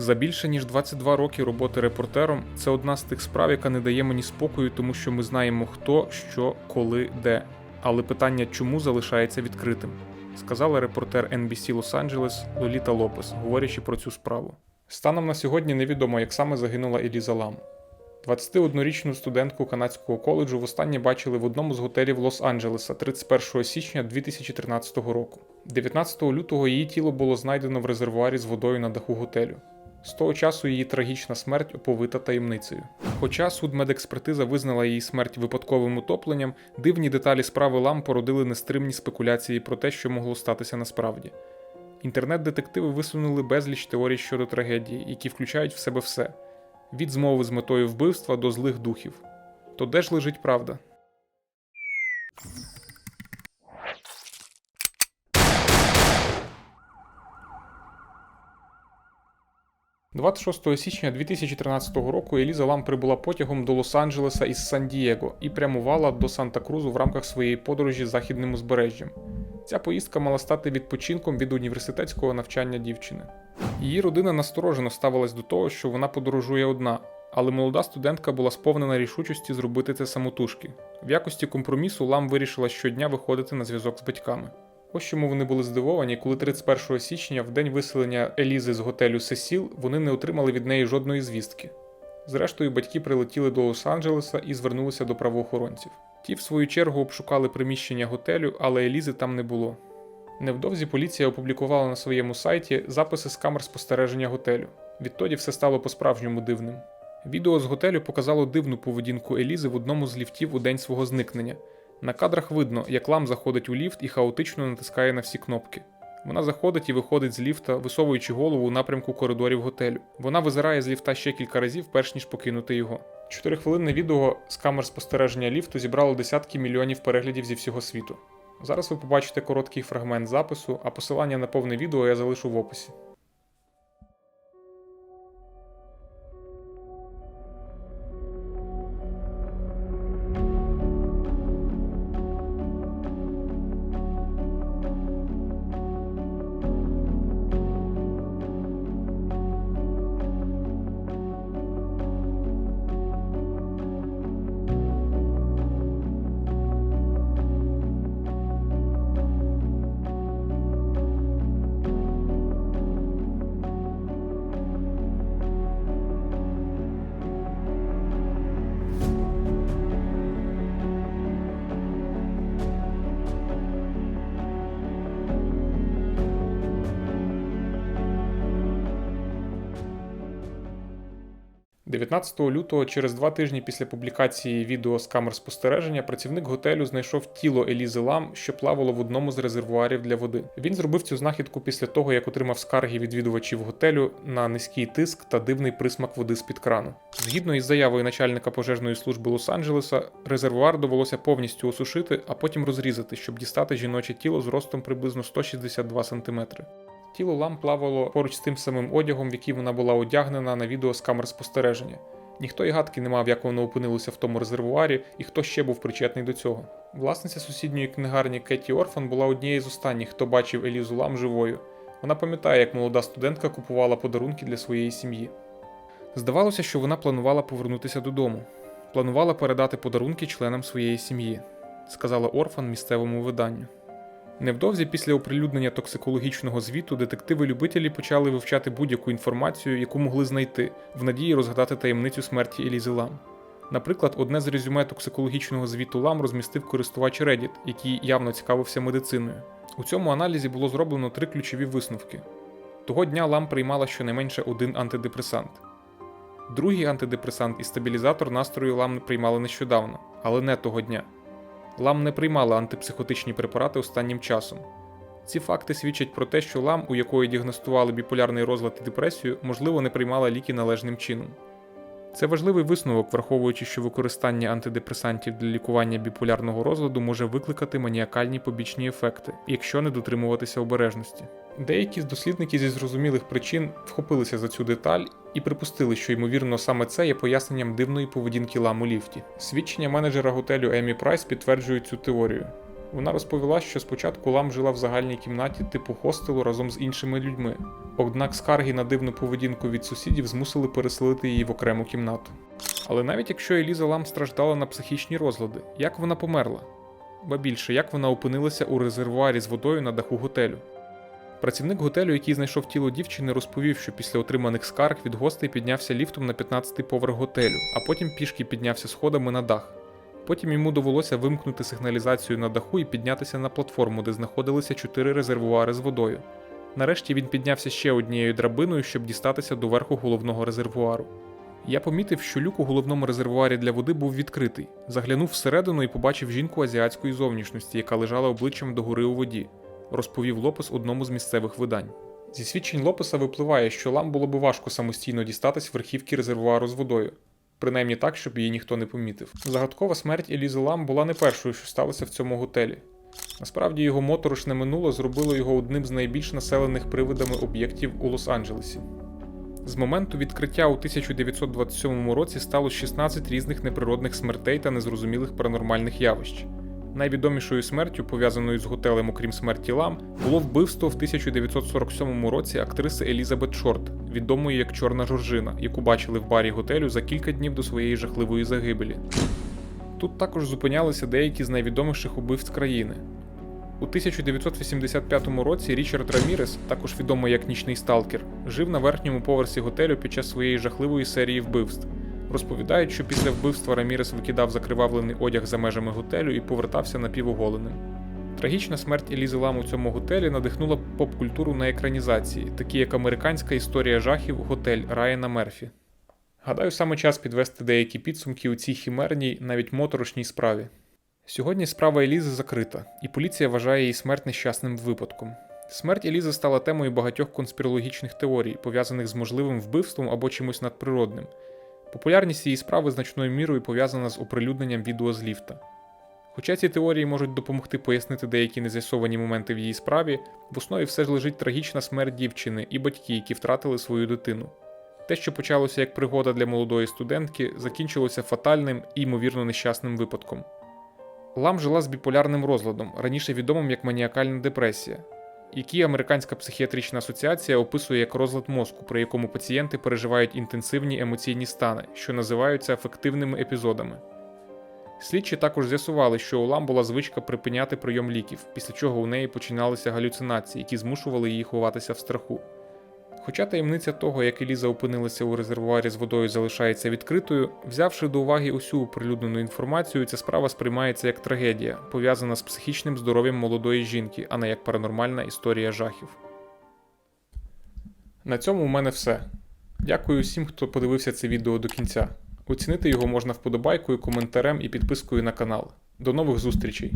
За більше ніж 22 роки роботи репортером це одна з тих справ, яка не дає мені спокою, тому що ми знаємо хто, що, коли, де. Але питання чому залишається відкритим, сказала репортер NBC Лос-Анджелес Лоліта Лопес, говорячи про цю справу. Станом на сьогодні невідомо, як саме загинула Еліза Лам. 21-річну студентку канадського коледжу востаннє бачили в одному з готелів Лос-Анджелеса 31 січня 2013 року. 19 лютого її тіло було знайдено в резервуарі з водою на даху готелю. З того часу її трагічна смерть оповита таємницею. Хоча судмедекспертиза визнала її смерть випадковим утопленням, дивні деталі справи Лам породили нестримні спекуляції про те, що могло статися насправді. Інтернет-детективи висунули безліч теорій щодо трагедії, які включають в себе все від змови з метою вбивства до злих духів. То де ж лежить правда? – 26 січня 2013 року Еліза Лам прибула потягом до Лос-Анджелеса із Сан-Дієго і прямувала до Санта-Крузу в рамках своєї подорожі західним узбережжям. Ця поїздка мала стати відпочинком від університетського навчання дівчини. Її родина насторожено ставилась до того, що вона подорожує одна, але молода студентка була сповнена рішучості зробити це самотужки. В якості компромісу Лам вирішила щодня виходити на зв'язок з батьками. Ось чому вони були здивовані, коли 31 січня, в день виселення Елізи з готелю Сесіл, вони не отримали від неї жодної звістки. Зрештою, батьки прилетіли до Лос-Анджелеса і звернулися до правоохоронців. Ті, в свою чергу, обшукали приміщення готелю, але Елізи там не було. Невдовзі поліція опублікувала на своєму сайті записи з камер спостереження готелю. Відтоді все стало по-справжньому дивним. Відео з готелю показало дивну поведінку Елізи в одному з ліфтів у день свого зникнення. На кадрах видно, як лам заходить у ліфт і хаотично натискає на всі кнопки. Вона заходить і виходить з ліфта, висовуючи голову у напрямку коридорів готелю. Вона визирає з ліфта ще кілька разів, перш ніж покинути його. Чотирихвилинне відео з камер спостереження ліфту зібрало десятки мільйонів переглядів зі всього світу. Зараз ви побачите короткий фрагмент запису, а посилання на повне відео я залишу в описі. – 19 лютого, через два тижні після публікації відео з камер спостереження, працівник готелю знайшов тіло Елізи Лам, що плавало в одному з резервуарів для води. Він зробив цю знахідку після того, як отримав скарги відвідувачів готелю на низький тиск та дивний присмак води з-під крану. Згідно із заявою начальника пожежної служби Лос-Анджелеса, резервуар довелося повністю осушити, а потім розрізати, щоб дістати жіноче тіло з ростом приблизно 162 см. Тіло лам плавало поруч з тим самим одягом, в який вона була одягнена на відео з камер спостереження. Ніхто й гадки не мав, як воно опинилося в тому резервуарі і хто ще був причетний до цього. Власниця сусідньої книгарні Кетті Орфан була однією з останніх, хто бачив Елізу Лам живою. Вона пам'ятає, як молода студентка купувала подарунки для своєї сім'ї. Здавалося, що вона планувала повернутися додому, планувала передати подарунки членам своєї сім'ї, сказала Орфан місцевому виданню. Невдовзі після оприлюднення токсикологічного звіту детективи-любителі почали вивчати будь-яку інформацію, яку могли знайти, в надії розгадати таємницю смерті Елізи Лам. Наприклад, одне з резюме токсикологічного звіту Лам розмістив користувач Reddit, який явно цікавився медициною. У цьому аналізі було зроблено три ключові висновки. Того дня Лам приймала щонайменше один антидепресант. Другий антидепресант і стабілізатор настрою Лам приймали нещодавно, але не того дня. Лам не приймала антипсихотичні препарати останнім часом. Ці факти свідчать про те, що лам, у якої діагностували біполярний розлад і депресію, можливо, не приймала ліки належним чином. Це важливий висновок, враховуючи, що використання антидепресантів для лікування біполярного розладу може викликати маніакальні побічні ефекти, якщо не дотримуватися обережності. Деякі з дослідників зі зрозумілих причин вхопилися за цю деталь і припустили, що ймовірно саме це є поясненням дивної поведінки лам у ліфті. Свідчення менеджера готелю Емі Прайс підтверджують цю теорію. Вона розповіла, що спочатку Лам жила в загальній кімнаті типу хостелу разом з іншими людьми. Однак скарги на дивну поведінку від сусідів змусили переселити її в окрему кімнату. Але навіть якщо Еліза Лам страждала на психічні розлади, як вона померла? Ба більше, як вона опинилася у резервуарі з водою на даху готелю? Працівник готелю, який знайшов тіло дівчини, розповів, що після отриманих скарг від гостей піднявся ліфтом на 15-й поверх готелю, а потім пішки піднявся сходами на дах. Потім йому довелося вимкнути сигналізацію на даху і піднятися на платформу, де знаходилися чотири резервуари з водою. Нарешті він піднявся ще однією драбиною, щоб дістатися до верху головного резервуару. Я помітив, що люк у головному резервуарі для води був відкритий. Заглянув всередину і побачив жінку азіатської зовнішності, яка лежала обличчям догори у воді, розповів Лопес одному з місцевих видань. Зі свідчень Лопеса випливає, що лам було би важко самостійно дістатись верхівки резервуару з водою, принаймні так, щоб її ніхто не помітив. Загадкова смерть Елізи Лам була не першою, що сталося в цьому готелі. Насправді його моторошне минуле зробило його одним з найбільш населених привидами об'єктів у Лос-Анджелесі. З моменту відкриття у 1927 році стало 16 різних неприродних смертей та незрозумілих паранормальних явищ. Найвідомішою смертю, пов'язаною з готелем, окрім смерті Лам, було вбивство в 1947 році актриси Елізабет Шорт, відомої як Чорна Жоржина, яку бачили в барі готелю за кілька днів до своєї жахливої загибелі. Тут також зупинялися деякі з найвідоміших убивць країни. У 1985 році Річард Рамірес, також відомий як нічний сталкер, жив на верхньому поверсі готелю під час своєї жахливої серії вбивств. Розповідають, що після вбивства Рамірес викидав закривавлений одяг за межами готелю і повертався напівоголеним. Трагічна смерть Елізи Лам у цьому готелі надихнула поп-культуру на екранізації, такі як американська історія жахів Готель Райана Мерфі. Гадаю, саме час підвести деякі підсумки у цій хімерній, навіть моторошній справі. Сьогодні справа Елізи закрита, і поліція вважає її смерть нещасним випадком. Смерть Елізи стала темою багатьох конспірологічних теорій, пов'язаних з можливим вбивством або чимось надприродним. Популярність цієї справи значною мірою пов'язана з оприлюдненням відео з ліфта. Хоча ці теорії можуть допомогти пояснити деякі нез'ясовані моменти в її справі, в основі все ж лежить трагічна смерть дівчини і батьки, які втратили свою дитину. Те, що почалося як пригода для молодої студентки, закінчилося фатальним і ймовірно нещасним випадком. Лам жила з біполярним розладом, раніше відомим як маніакальна депресія, який Американська психіатрична асоціація описує як розлад мозку, при якому пацієнти переживають інтенсивні емоційні стани, що називаються афективними епізодами. Слідчі також з'ясували, що у Лам була звичка припиняти прийом ліків, після чого у неї починалися галюцинації, які змушували її ховатися в страху. Хоча таємниця того, як Еліза опинилася у резервуарі з водою, залишається відкритою, взявши до уваги усю оприлюднену інформацію, ця справа сприймається як трагедія, пов'язана з психічним здоров'ям молодої жінки, а не як паранормальна історія жахів. На цьому у мене все. Дякую всім, хто подивився це відео до кінця. Оцінити його можна вподобайкою, коментарем і підпискою на канал. До нових зустрічей!